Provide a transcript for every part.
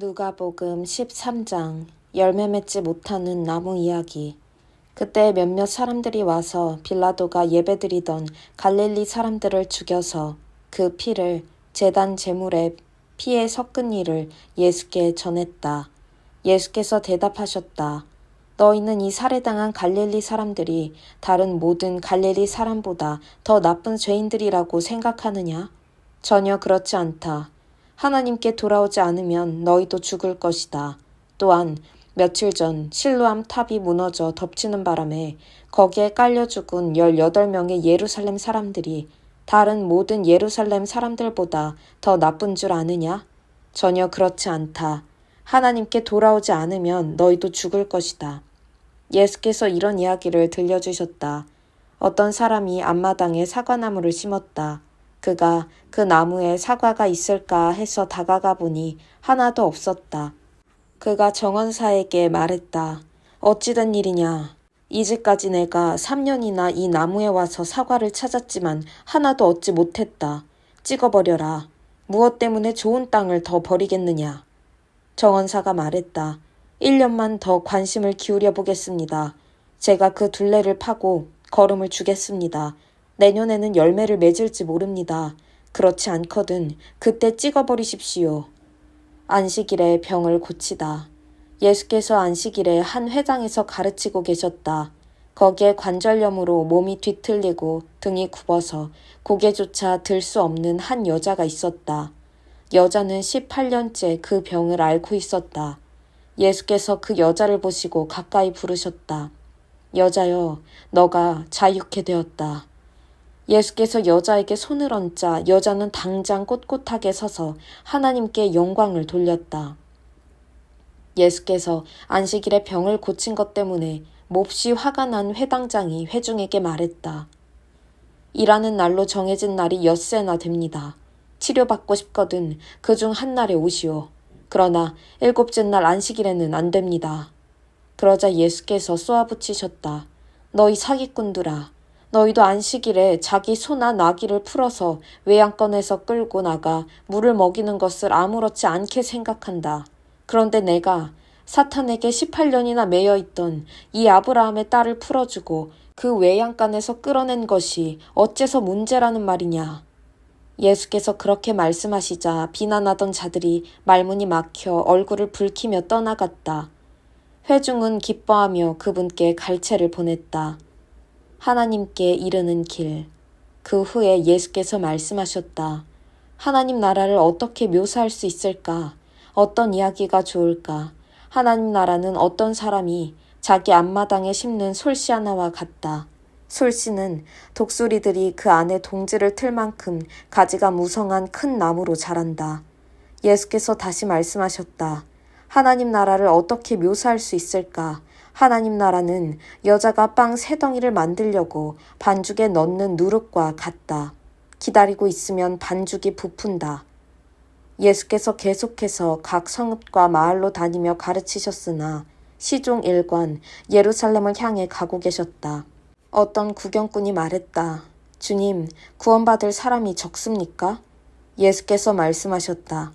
누가복음 13장 열매 맺지 못하는 나무 이야기 그때 몇몇 사람들이 와서 빌라도가 예배드리던 갈릴리 사람들을 죽여서 그 피를 제단 제물에 피에 섞은 일을 예수께 전했다. 예수께서 대답하셨다. 너희는 이 살해당한 갈릴리 사람들이 다른 모든 갈릴리 사람보다 더 나쁜 죄인들이라고 생각하느냐? 전혀 그렇지 않다. 하나님께 돌아오지 않으면 너희도 죽을 것이다. 또한 며칠 전 실로암 탑이 무너져 덮치는 바람에 거기에 깔려 죽은 18명의 예루살렘 사람들이 다른 모든 예루살렘 사람들보다 더 나쁜 줄 아느냐? 전혀 그렇지 않다. 하나님께 돌아오지 않으면 너희도 죽을 것이다. 예수께서 이런 이야기를 들려주셨다. 어떤 사람이 앞마당에 사과나무를 심었다. 그가 그 나무에 사과가 있을까 해서 다가가 보니 하나도 없었다. 그가 정원사에게 말했다. 어찌된 일이냐. 이제까지 내가 3년이나 이 나무에 와서 사과를 찾았지만 하나도 얻지 못했다. 찍어버려라. 무엇 때문에 좋은 땅을 더 버리겠느냐. 정원사가 말했다. 1년만 더 관심을 기울여 보겠습니다. 제가 그 둘레를 파고 걸음을 주겠습니다. 내년에는 열매를 맺을지 모릅니다. 그렇지 않거든 그때 찍어버리십시오. 안식일에 병을 고치다. 예수께서 안식일에 한 회당에서 가르치고 계셨다. 거기에 관절염으로 몸이 뒤틀리고 등이 굽어서 고개조차 들 수 없는 한 여자가 있었다. 여자는 18년째 그 병을 앓고 있었다. 예수께서 그 여자를 보시고 가까이 부르셨다. 여자여, 너가 자유케 되었다. 예수께서 여자에게 손을 얹자 여자는 당장 꼿꼿하게 서서 하나님께 영광을 돌렸다. 예수께서 안식일에 병을 고친 것 때문에 몹시 화가 난 회당장이 회중에게 말했다. 일하는 날로 정해진 날이 엿새나 됩니다. 치료받고 싶거든 그 중 한 날에 오시오. 그러나 일곱째 날 안식일에는 안 됩니다. 그러자 예수께서 쏘아붙이셨다. 너희 사기꾼들아. 너희도 안식일에 자기 소나 나귀를 풀어서 외양간에서 끌고 나가 물을 먹이는 것을 아무렇지 않게 생각한다. 그런데 내가 사탄에게 18년이나 매여 있던 이 아브라함의 딸을 풀어주고 그 외양간에서 끌어낸 것이 어째서 문제라는 말이냐. 예수께서 그렇게 말씀하시자 비난하던 자들이 말문이 막혀 얼굴을 붉히며 떠나갔다. 회중은 기뻐하며 그분께 갈채를 보냈다. 하나님께 이르는 길. 그 후에 예수께서 말씀하셨다. 하나님 나라를 어떻게 묘사할 수 있을까? 어떤 이야기가 좋을까? 하나님 나라는 어떤 사람이 자기 앞마당에 심는 솔씨 하나와 같다. 솔씨는 독수리들이 그 안에 동지를 틀 만큼 가지가 무성한 큰 나무로 자란다. 예수께서 다시 말씀하셨다. 하나님 나라를 어떻게 묘사할 수 있을까? 하나님 나라는 여자가 빵 세 덩이를 만들려고 반죽에 넣는 누룩과 같다. 기다리고 있으면 반죽이 부푼다. 예수께서 계속해서 각 성읍과 마을로 다니며 가르치셨으나 시종 일관 예루살렘을 향해 가고 계셨다. 어떤 구경꾼이 말했다. 주님, 구원받을 사람이 적습니까? 예수께서 말씀하셨다.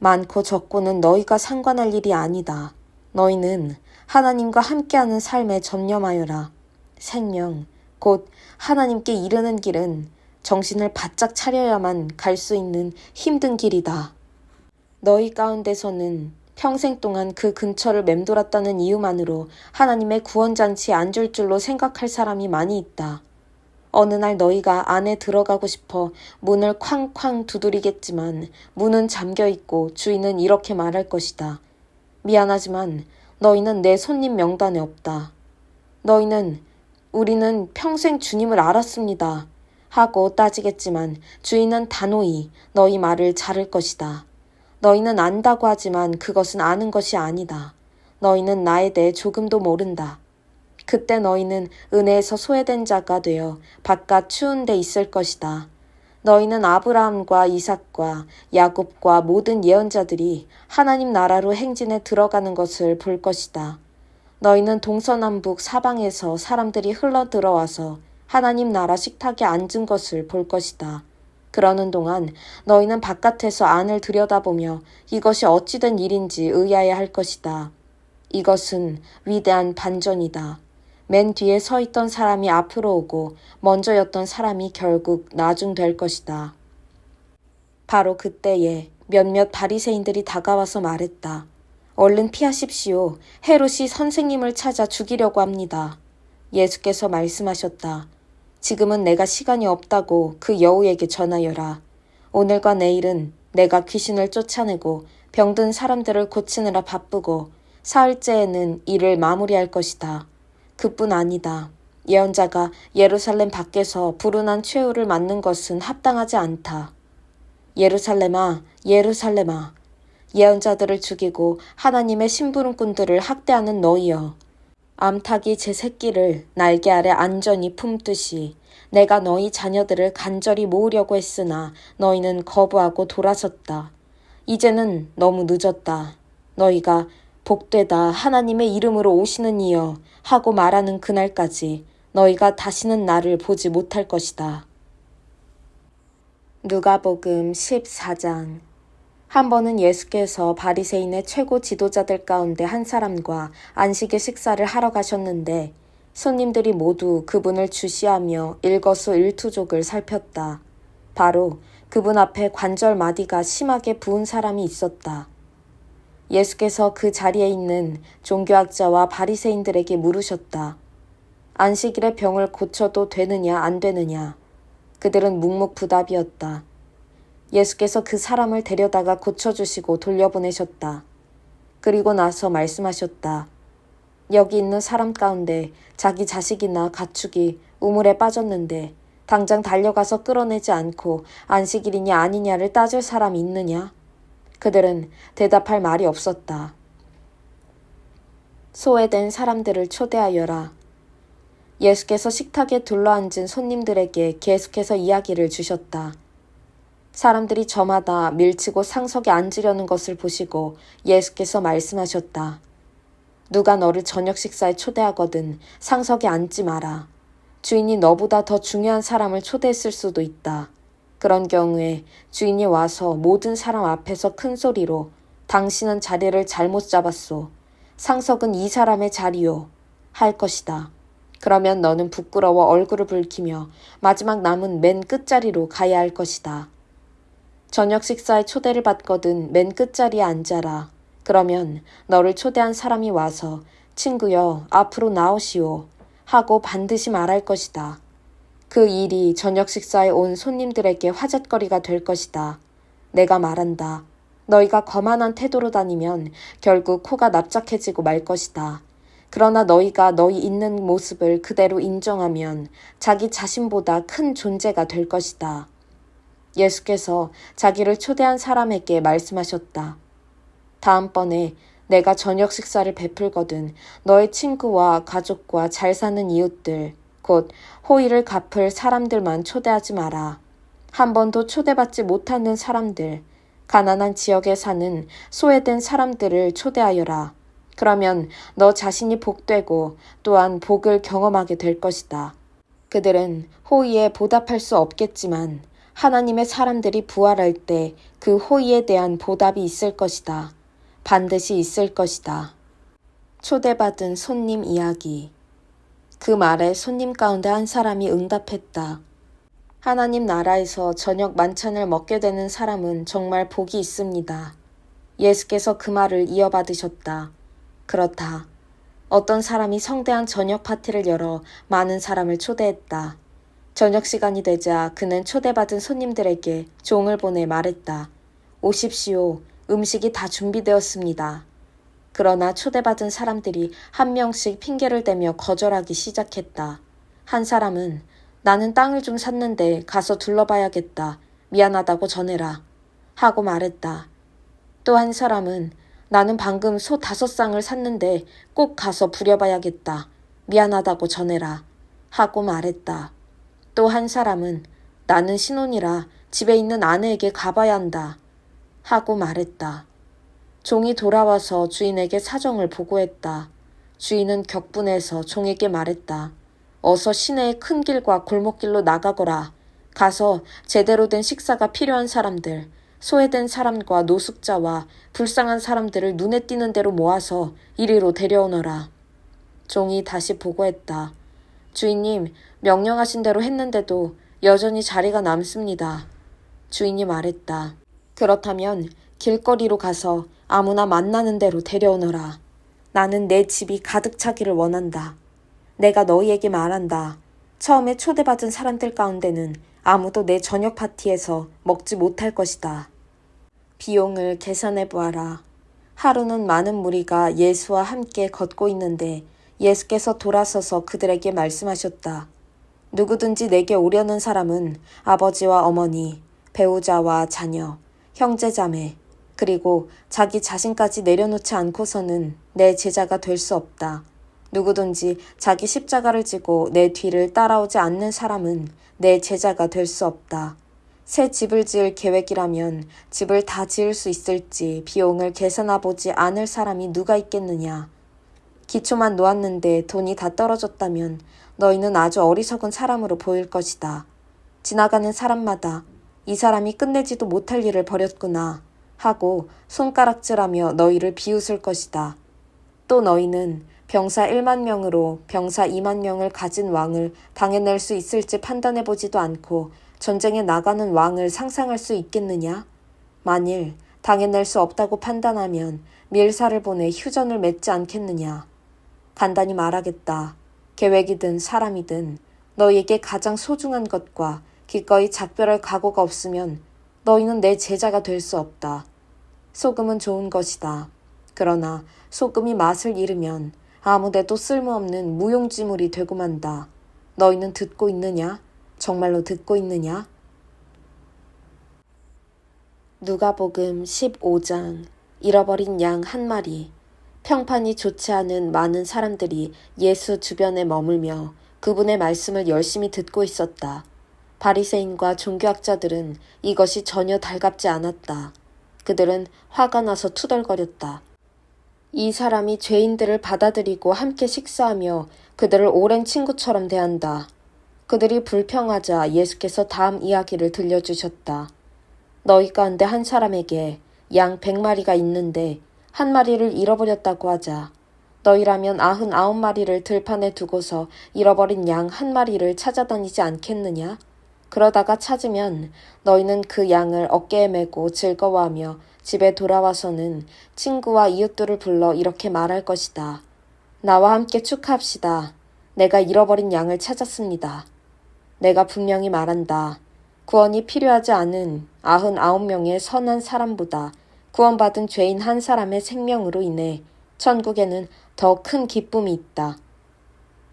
많고 적고는 너희가 상관할 일이 아니다. 너희는 하나님과 함께하는 삶에 전념하여라. 생명, 곧 하나님께 이르는 길은 정신을 바짝 차려야만 갈 수 있는 힘든 길이다. 너희 가운데서는 평생 동안 그 근처를 맴돌았다는 이유만으로 하나님의 구원잔치에 앉을 줄로 생각할 사람이 많이 있다. 어느 날 너희가 안에 들어가고 싶어 문을 쾅쾅 두드리겠지만 문은 잠겨 있고 주인은 이렇게 말할 것이다. 미안하지만 너희는 내 손님 명단에 없다. 너희는 우리는 평생 주님을 알았습니다. 하고 따지겠지만 주인은 단호히 너희 말을 자를 것이다. 너희는 안다고 하지만 그것은 아는 것이 아니다. 너희는 나에 대해 조금도 모른다. 그때 너희는 은혜에서 소외된 자가 되어 바깥 추운 데 있을 것이다. 너희는 아브라함과 이삭과 야곱과 모든 예언자들이 하나님 나라로 행진에 들어가는 것을 볼 것이다. 너희는 동서남북 사방에서 사람들이 흘러 들어와서 하나님 나라 식탁에 앉은 것을 볼 것이다. 그러는 동안 너희는 바깥에서 안을 들여다보며 이것이 어찌된 일인지 의아해 할 것이다. 이것은 위대한 반전이다. 맨 뒤에 서 있던 사람이 앞으로 오고 먼저였던 사람이 결국 나중될 것이다. 바로 그때에 몇몇 바리새인들이 다가와서 말했다. 얼른 피하십시오. 헤롯이 선생님을 찾아 죽이려고 합니다. 예수께서 말씀하셨다. 지금은 내가 시간이 없다고 그 여우에게 전하여라. 오늘과 내일은 내가 귀신을 쫓아내고 병든 사람들을 고치느라 바쁘고 사흘째에는 일을 마무리할 것이다. 그뿐 아니다. 예언자가 예루살렘 밖에서 불운한 최후를 맞는 것은 합당하지 않다. 예루살렘아, 예루살렘아, 예언자들을 죽이고 하나님의 심부름꾼들을 학대하는 너희여. 암탉이 제 새끼를 날개 아래 안전히 품듯이 내가 너희 자녀들을 간절히 모으려고 했으나 너희는 거부하고 돌아섰다. 이제는 너무 늦었다. 너희가 복되다 하나님의 이름으로 오시는 이여 하고 말하는 그날까지 너희가 다시는 나를 보지 못할 것이다. 누가복음 14장 한 번은 예수께서 바리새인의 최고 지도자들 가운데 한 사람과 안식의 식사를 하러 가셨는데 손님들이 모두 그분을 주시하며 일거수일투족을 살폈다. 바로 그분 앞에 관절 마디가 심하게 부은 사람이 있었다. 예수께서 그 자리에 있는 종교학자와 바리새인들에게 물으셨다. 안식일에 병을 고쳐도 되느냐 안 되느냐. 그들은 묵묵부답이었다. 예수께서 그 사람을 데려다가 고쳐주시고 돌려보내셨다. 그리고 나서 말씀하셨다. 여기 있는 사람 가운데 자기 자식이나 가축이 우물에 빠졌는데 당장 달려가서 끌어내지 않고 안식일이냐 아니냐를 따질 사람 있느냐? 그들은 대답할 말이 없었다. 소외된 사람들을 초대하여라. 예수께서 식탁에 둘러앉은 손님들에게 계속해서 이야기를 주셨다. 사람들이 저마다 밀치고 상석에 앉으려는 것을 보시고 예수께서 말씀하셨다. 누가 너를 저녁 식사에 초대하거든 상석에 앉지 마라. 주인이 너보다 더 중요한 사람을 초대했을 수도 있다. 그런 경우에 주인이 와서 모든 사람 앞에서 큰 소리로 당신은 자리를 잘못 잡았소. 상석은 이 사람의 자리요. 할 것이다. 그러면 너는 부끄러워 얼굴을 붉히며 마지막 남은 맨 끝자리로 가야 할 것이다. 저녁 식사에 초대를 받거든 맨 끝자리에 앉아라. 그러면 너를 초대한 사람이 와서 친구여 앞으로 나오시오 하고 반드시 말할 것이다. 그 일이 저녁 식사에 온 손님들에게 화잣거리가 될 것이다. 내가 말한다. 너희가 거만한 태도로 다니면 결국 코가 납작해지고 말 것이다. 그러나 너희가 너희 있는 모습을 그대로 인정하면 자기 자신보다 큰 존재가 될 것이다. 예수께서 자기를 초대한 사람에게 말씀하셨다. 다음번에 내가 저녁 식사를 베풀거든 너의 친구와 가족과 잘 사는 이웃들, 곧 호의를 갚을 사람들만 초대하지 마라. 한 번도 초대받지 못하는 사람들, 가난한 지역에 사는 소외된 사람들을 초대하여라. 그러면 너 자신이 복되고 또한 복을 경험하게 될 것이다. 그들은 호의에 보답할 수 없겠지만 하나님의 사람들이 부활할 때 그 호의에 대한 보답이 있을 것이다. 반드시 있을 것이다. 초대받은 손님 이야기. 그 말에 손님 가운데 한 사람이 응답했다. 하나님 나라에서 저녁 만찬을 먹게 되는 사람은 정말 복이 있습니다. 예수께서 그 말을 이어받으셨다. 그렇다. 어떤 사람이 성대한 저녁 파티를 열어 많은 사람을 초대했다. 저녁 시간이 되자 그는 초대받은 손님들에게 종을 보내 말했다. 오십시오. 음식이 다 준비되었습니다. 그러나 초대받은 사람들이 한 명씩 핑계를 대며 거절하기 시작했다. 한 사람은 나는 땅을 좀 샀는데 가서 둘러봐야겠다. 미안하다고 전해라. 하고 말했다. 또 한 사람은 나는 방금 소 다섯 쌍을 샀는데 꼭 가서 부려봐야겠다. 미안하다고 전해라. 하고 말했다. 또 한 사람은 나는 신혼이라 집에 있는 아내에게 가봐야 한다. 하고 말했다. 종이 돌아와서 주인에게 사정을 보고했다. 주인은 격분해서 종에게 말했다. 어서 시내의 큰 길과 골목길로 나가거라. 가서 제대로 된 식사가 필요한 사람들, 소외된 사람과 노숙자와 불쌍한 사람들을 눈에 띄는 대로 모아서 이리로 데려오너라. 종이 다시 보고했다. 주인님, 명령하신 대로 했는데도 여전히 자리가 남습니다. 주인이 말했다. 그렇다면 길거리로 가서 아무나 만나는 대로 데려오너라. 나는 내 집이 가득 차기를 원한다. 내가 너희에게 말한다. 처음에 초대받은 사람들 가운데는 아무도 내 저녁 파티에서 먹지 못할 것이다. 비용을 계산해 보아라. 하루는 많은 무리가 예수와 함께 걷고 있는데 예수께서 돌아서서 그들에게 말씀하셨다. 누구든지 내게 오려는 사람은 아버지와 어머니, 배우자와 자녀, 형제자매, 그리고 자기 자신까지 내려놓지 않고서는 내 제자가 될 수 없다. 누구든지 자기 십자가를 지고 내 뒤를 따라오지 않는 사람은 내 제자가 될 수 없다. 새 집을 지을 계획이라면 집을 다 지을 수 있을지 비용을 계산해 보지 않을 사람이 누가 있겠느냐. 기초만 놓았는데 돈이 다 떨어졌다면 너희는 아주 어리석은 사람으로 보일 것이다. 지나가는 사람마다 이 사람이 끝내지도 못할 일을 벌였구나 하고 손가락질하며 너희를 비웃을 것이다. 또 너희는 병사 1만 명으로 병사 2만 명을 가진 왕을 당해낼 수 있을지 판단해 보지도 않고 전쟁에 나가는 왕을 상상할 수 있겠느냐? 만일 당해낼 수 없다고 판단하면 밀사를 보내 휴전을 맺지 않겠느냐? 간단히 말하겠다. 계획이든 사람이든 너희에게 가장 소중한 것과 기꺼이 작별할 각오가 없으면 너희는 내 제자가 될 수 없다. 소금은 좋은 것이다. 그러나 소금이 맛을 잃으면 아무데도 쓸모없는 무용지물이 되고 만다. 너희는 듣고 있느냐? 정말로 듣고 있느냐? 누가복음 15장 잃어버린 양 한 마리 평판이 좋지 않은 많은 사람들이 예수 주변에 머물며 그분의 말씀을 열심히 듣고 있었다. 바리새인과 종교학자들은 이것이 전혀 달갑지 않았다. 그들은 화가 나서 투덜거렸다. 이 사람이 죄인들을 받아들이고 함께 식사하며 그들을 오랜 친구처럼 대한다. 그들이 불평하자 예수께서 다음 이야기를 들려주셨다. 너희 가운데 한 사람에게 양 백마리가 있는데 한 마리를 잃어버렸다고 하자. 너희라면 아흔 아홉 마리를 들판에 두고서 잃어버린 양 한 마리를 찾아다니지 않겠느냐? 그러다가 찾으면 너희는 그 양을 어깨에 메고 즐거워하며 집에 돌아와서는 친구와 이웃들을 불러 이렇게 말할 것이다. 나와 함께 축하합시다. 내가 잃어버린 양을 찾았습니다. 내가 분명히 말한다. 구원이 필요하지 않은 아흔 아홉 명의 선한 사람보다 구원받은 죄인 한 사람의 생명으로 인해 천국에는 더 큰 기쁨이 있다.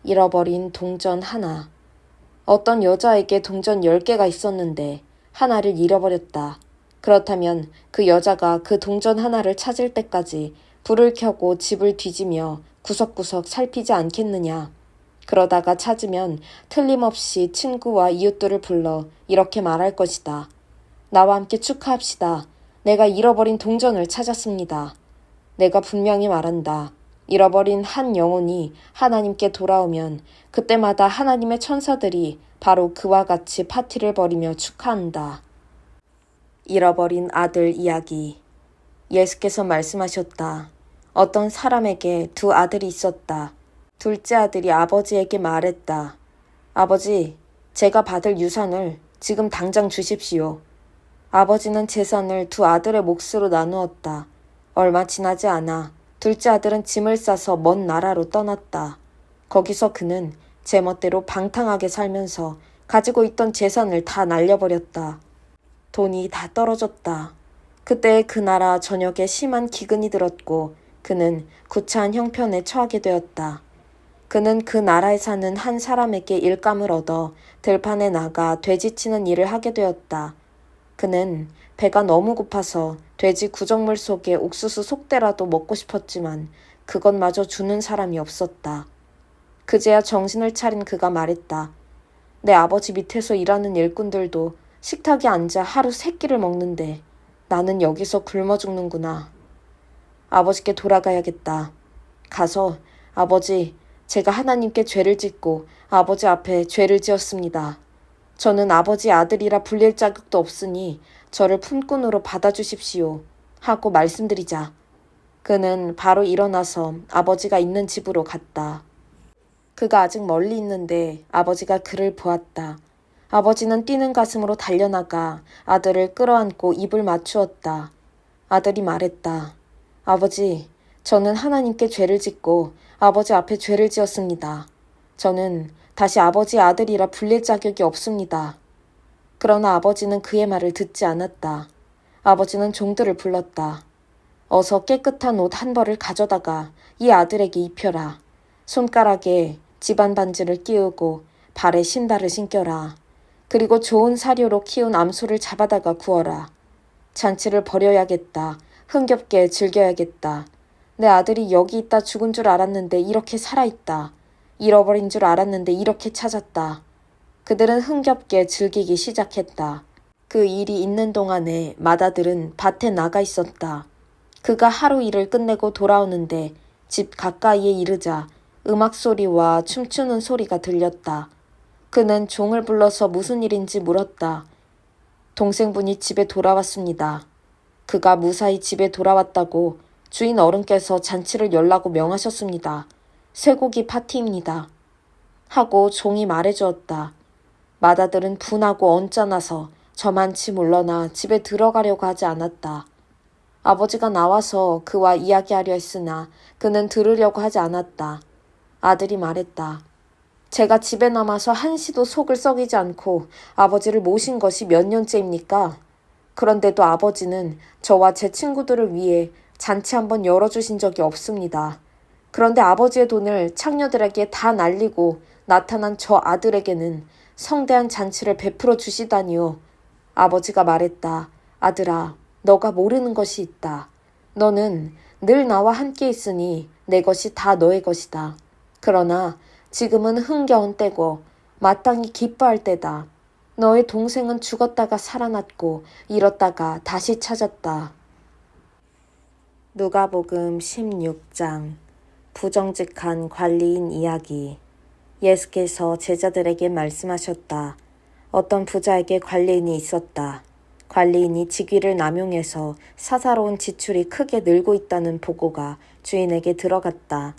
잃어버린 동전 하나. 어떤 여자에게 동전 10개가 있었는데 하나를 잃어버렸다. 그렇다면 그 여자가 그 동전 하나를 찾을 때까지 불을 켜고 집을 뒤지며 구석구석 살피지 않겠느냐. 그러다가 찾으면 틀림없이 친구와 이웃들을 불러 이렇게 말할 것이다. 나와 함께 축하합시다. 내가 잃어버린 동전을 찾았습니다. 내가 분명히 말한다. 잃어버린 한 영혼이 하나님께 돌아오면 그때마다 하나님의 천사들이 바로 그와 같이 파티를 벌이며 축하한다. 잃어버린 아들 이야기. 예수께서 말씀하셨다. 어떤 사람에게 두 아들이 있었다. 둘째 아들이 아버지에게 말했다. 아버지, 제가 받을 유산을 지금 당장 주십시오. 아버지는 재산을 두 아들의 몫으로 나누었다. 얼마 지나지 않아 둘째 아들은 짐을 싸서 먼 나라로 떠났다. 거기서 그는 제멋대로 방탕하게 살면서 가지고 있던 재산을 다 날려버렸다. 돈이 다 떨어졌다. 그때 그 나라 전역에 심한 기근이 들었고 그는 구차한 형편에 처하게 되었다. 그는 그 나라에 사는 한 사람에게 일감을 얻어 들판에 나가 돼지치는 일을 하게 되었다. 그는 배가 너무 고파서 돼지 구정물 속에 옥수수 속대라도 먹고 싶었지만 그것마저 주는 사람이 없었다. 그제야 정신을 차린 그가 말했다. 내 아버지 밑에서 일하는 일꾼들도 식탁에 앉아 하루 세 끼를 먹는데 나는 여기서 굶어 죽는구나. 아버지께 돌아가야겠다. 가서 아버지, 제가 하나님께 죄를 짓고 아버지 앞에 죄를 지었습니다. 저는 아버지 아들이라 불릴 자격도 없으니 저를 품꾼으로 받아주십시오. 하고 말씀드리자. 그는 바로 일어나서 아버지가 있는 집으로 갔다. 그가 아직 멀리 있는데 아버지가 그를 보았다. 아버지는 뛰는 가슴으로 달려나가 아들을 끌어안고 입을 맞추었다. 아들이 말했다. 아버지, 저는 하나님께 죄를 짓고 아버지 앞에 죄를 지었습니다. 저는 다시 아버지 아들이라 불릴 자격이 없습니다. 그러나 아버지는 그의 말을 듣지 않았다. 아버지는 종들을 불렀다. 어서 깨끗한 옷 한 벌을 가져다가 이 아들에게 입혀라. 손가락에 집안 반지를 끼우고 발에 신발을 신겨라. 그리고 좋은 사료로 키운 암소를 잡아다가 구워라. 잔치를 벌여야겠다. 흥겹게 즐겨야겠다. 내 아들이 여기 있다 죽은 줄 알았는데 이렇게 살아있다. 잃어버린 줄 알았는데 이렇게 찾았다. 그들은 흥겹게 즐기기 시작했다. 그 일이 있는 동안에 마다들은 밭에 나가 있었다. 그가 하루 일을 끝내고 돌아오는데 집 가까이에 이르자 음악 소리와 춤추는 소리가 들렸다. 그는 종을 불러서 무슨 일인지 물었다. 동생분이 집에 돌아왔습니다. 그가 무사히 집에 돌아왔다고 주인 어른께서 잔치를 열라고 명하셨습니다. 쇠고기 파티입니다. 하고 종이 말해주었다. 마다들은 분하고 언짢아서 저만치 물러나 집에 들어가려고 하지 않았다. 아버지가 나와서 그와 이야기하려 했으나 그는 들으려고 하지 않았다. 아들이 말했다. 제가 집에 남아서 한시도 속을 썩이지 않고 아버지를 모신 것이 몇 년째입니까? 그런데도 아버지는 저와 제 친구들을 위해 잔치 한번 열어주신 적이 없습니다. 그런데 아버지의 돈을 창녀들에게 다 날리고 나타난 저 아들에게는 성대한 잔치를 베풀어 주시다니요. 아버지가 말했다. 아들아, 너가 모르는 것이 있다. 너는 늘 나와 함께 있으니 내 것이 다 너의 것이다. 그러나 지금은 흥겨운 때고 마땅히 기뻐할 때다. 너의 동생은 죽었다가 살아났고 잃었다가 다시 찾았다. 누가복음 16장 부정직한 관리인 이야기 예수께서 제자들에게 말씀하셨다. 어떤 부자에게 관리인이 있었다. 관리인이 직위를 남용해서 사사로운 지출이 크게 늘고 있다는 보고가 주인에게 들어갔다.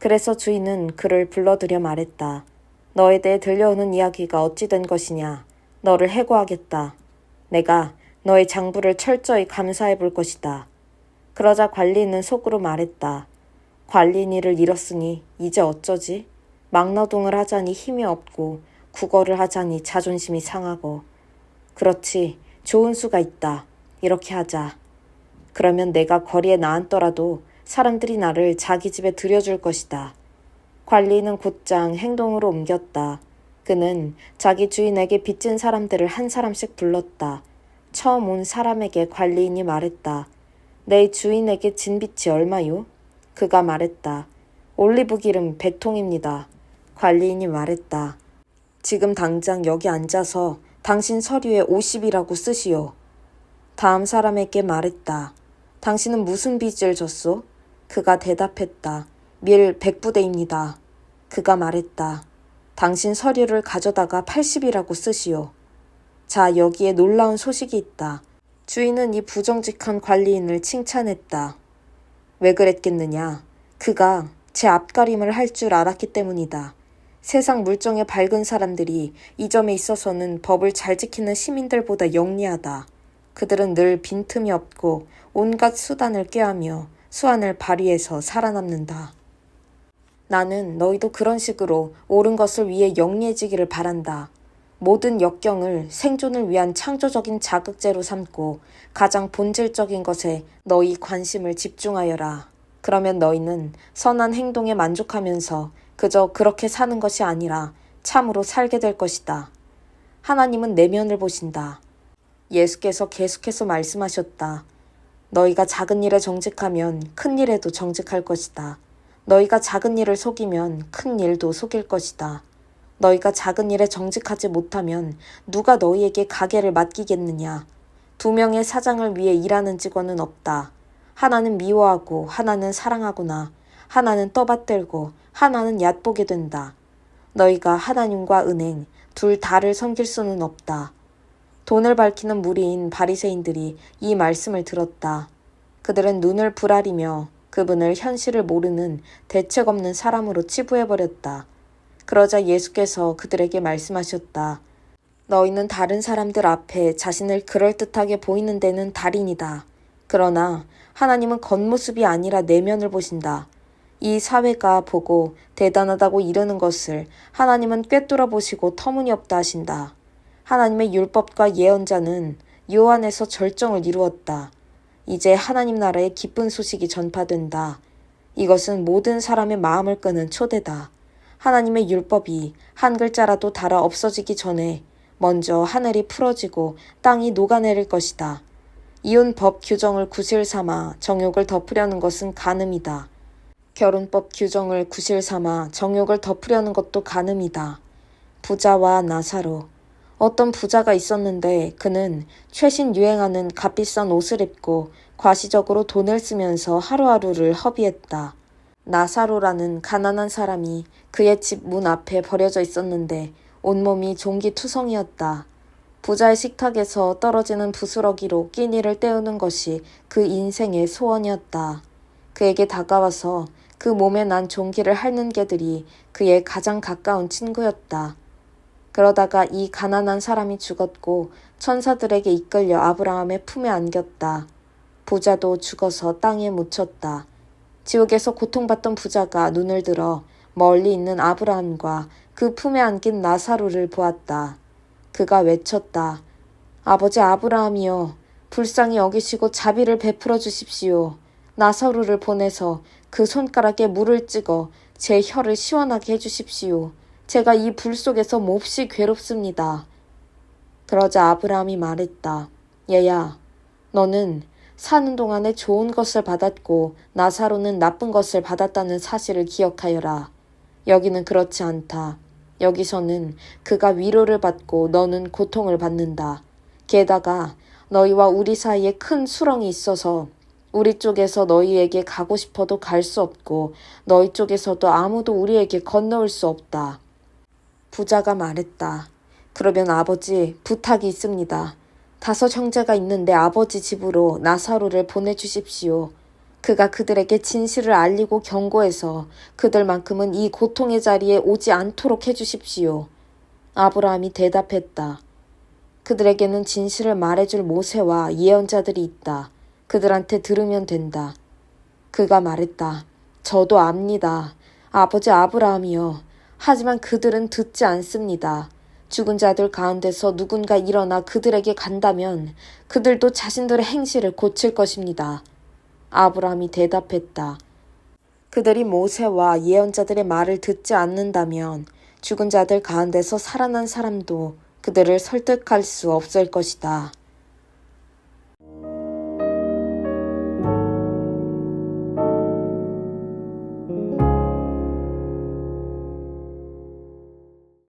그래서 주인은 그를 불러들여 말했다. 너에 대해 들려오는 이야기가 어찌 된 것이냐. 너를 해고하겠다. 내가 너의 장부를 철저히 감사해 볼 것이다. 그러자 관리인은 속으로 말했다. 일을 잃었으니 이제 어쩌지? 막노동을 하자니 힘이 없고 국어를 하자니 자존심이 상하고 그렇지 좋은 수가 있다. 이렇게 하자. 그러면 내가 거리에 나앉더라도 사람들이 나를 자기 집에 들여줄 것이다. 관리는 곧장 행동으로 옮겼다. 그는 자기 주인에게 빚진 사람들을 한 사람씩 불렀다. 처음 온 사람에게 관리인이 말했다. 내 주인에게 진 빚이 얼마요? 그가 말했다. 올리브 기름 100통입니다. 관리인이 말했다. 지금 당장 여기 앉아서 당신 서류에 50이라고 쓰시오. 다음 사람에게 말했다. 당신은 무슨 빚을 졌소? 그가 대답했다. 밀 100부대입니다. 그가 말했다. 당신 서류를 가져다가 80이라고 쓰시오. 자, 여기에 놀라운 소식이 있다. 주인은 이 부정직한 관리인을 칭찬했다. 왜 그랬겠느냐? 그가 제 앞가림을 할 줄 알았기 때문이다. 세상 물정에 밝은 사람들이 이 점에 있어서는 법을 잘 지키는 시민들보다 영리하다. 그들은 늘 빈틈이 없고 온갖 수단을 꾀하며 수완을 발휘해서 살아남는다. 나는 너희도 그런 식으로 옳은 것을 위해 영리해지기를 바란다. 모든 역경을 생존을 위한 창조적인 자극제로 삼고 가장 본질적인 것에 너희 관심을 집중하여라. 그러면 너희는 선한 행동에 만족하면서 그저 그렇게 사는 것이 아니라 참으로 살게 될 것이다. 하나님은 내면을 보신다. 예수께서 계속해서 말씀하셨다. 너희가 작은 일에 정직하면 큰 일에도 정직할 것이다. 너희가 작은 일을 속이면 큰 일도 속일 것이다. 너희가 작은 일에 정직하지 못하면 누가 너희에게 가게를 맡기겠느냐? 두 명의 사장을 위해 일하는 직원은 없다. 하나는 미워하고 하나는 사랑하구나. 하나는 떠받들고 하나는 얕보게 된다. 너희가 하나님과 은행, 둘 다를 섬길 수는 없다. 돈을 밝히는 무리인 바리새인들이 이 말씀을 들었다. 그들은 눈을 부라리며 그분을 현실을 모르는 대책 없는 사람으로 치부해버렸다. 그러자 예수께서 그들에게 말씀하셨다. 너희는 다른 사람들 앞에 자신을 그럴듯하게 보이는 데는 달인이다. 그러나 하나님은 겉모습이 아니라 내면을 보신다. 이 사회가 보고 대단하다고 이르는 것을 하나님은 꿰뚫어 보시고 터무니없다 하신다. 하나님의 율법과 예언자는 요한에서 절정을 이루었다. 이제 하나님 나라의 기쁜 소식이 전파된다. 이것은 모든 사람의 마음을 끄는 초대다. 하나님의 율법이 한 글자라도 달아 없어지기 전에 먼저 하늘이 풀어지고 땅이 녹아내릴 것이다. 이혼 법 규정을 구실 삼아 정욕을 덮으려는 것은 간음이다. 결혼법 규정을 구실 삼아 정욕을 덮으려는 것도 간음이다. 부자와 나사로. 어떤 부자가 있었는데 그는 최신 유행하는 값비싼 옷을 입고 과시적으로 돈을 쓰면서 하루하루를 허비했다. 나사로라는 가난한 사람이 그의 집 문 앞에 버려져 있었는데 온몸이 종기투성이었다. 부자의 식탁에서 떨어지는 부스러기로 끼니를 때우는 것이 그 인생의 소원이었다. 그에게 다가와서 그 몸에 난 종기를 핥는 개들이 그의 가장 가까운 친구였다. 그러다가 이 가난한 사람이 죽었고 천사들에게 이끌려 아브라함의 품에 안겼다. 부자도 죽어서 땅에 묻혔다. 지옥에서 고통받던 부자가 눈을 들어 멀리 있는 아브라함과 그 품에 안긴 나사로를 보았다. 그가 외쳤다. 아버지 아브라함이여, 불쌍히 여기시고 자비를 베풀어 주십시오. 나사로를 보내서 그 손가락에 물을 찍어 제 혀를 시원하게 해주십시오. 제가 이 불 속에서 몹시 괴롭습니다. 그러자 아브라함이 말했다. 얘야, 너는 사는 동안에 좋은 것을 받았고 나사로는 나쁜 것을 받았다는 사실을 기억하여라. 여기는 그렇지 않다. 여기서는 그가 위로를 받고 너는 고통을 받는다. 게다가 너희와 우리 사이에 큰 수렁이 있어서 우리 쪽에서 너희에게 가고 싶어도 갈 수 없고 너희 쪽에서도 아무도 우리에게 건너올 수 없다. 부자가 말했다. 그러면 아버지 부탁이 있습니다. 다섯 형제가 있는데 아버지 집으로 나사로를 보내주십시오. 그가 그들에게 진실을 알리고 경고해서 그들만큼은 이 고통의 자리에 오지 않도록 해주십시오. 아브라함이 대답했다. 그들에게는 진실을 말해줄 모세와 예언자들이 있다. 그들한테 들으면 된다. 그가 말했다. 저도 압니다. 아버지 아브라함이요. 하지만 그들은 듣지 않습니다. 죽은 자들 가운데서 누군가 일어나 그들에게 간다면 그들도 자신들의 행실을 고칠 것입니다. 아브라함이 대답했다. 그들이 모세와 예언자들의 말을 듣지 않는다면 죽은 자들 가운데서 살아난 사람도 그들을 설득할 수 없을 것이다.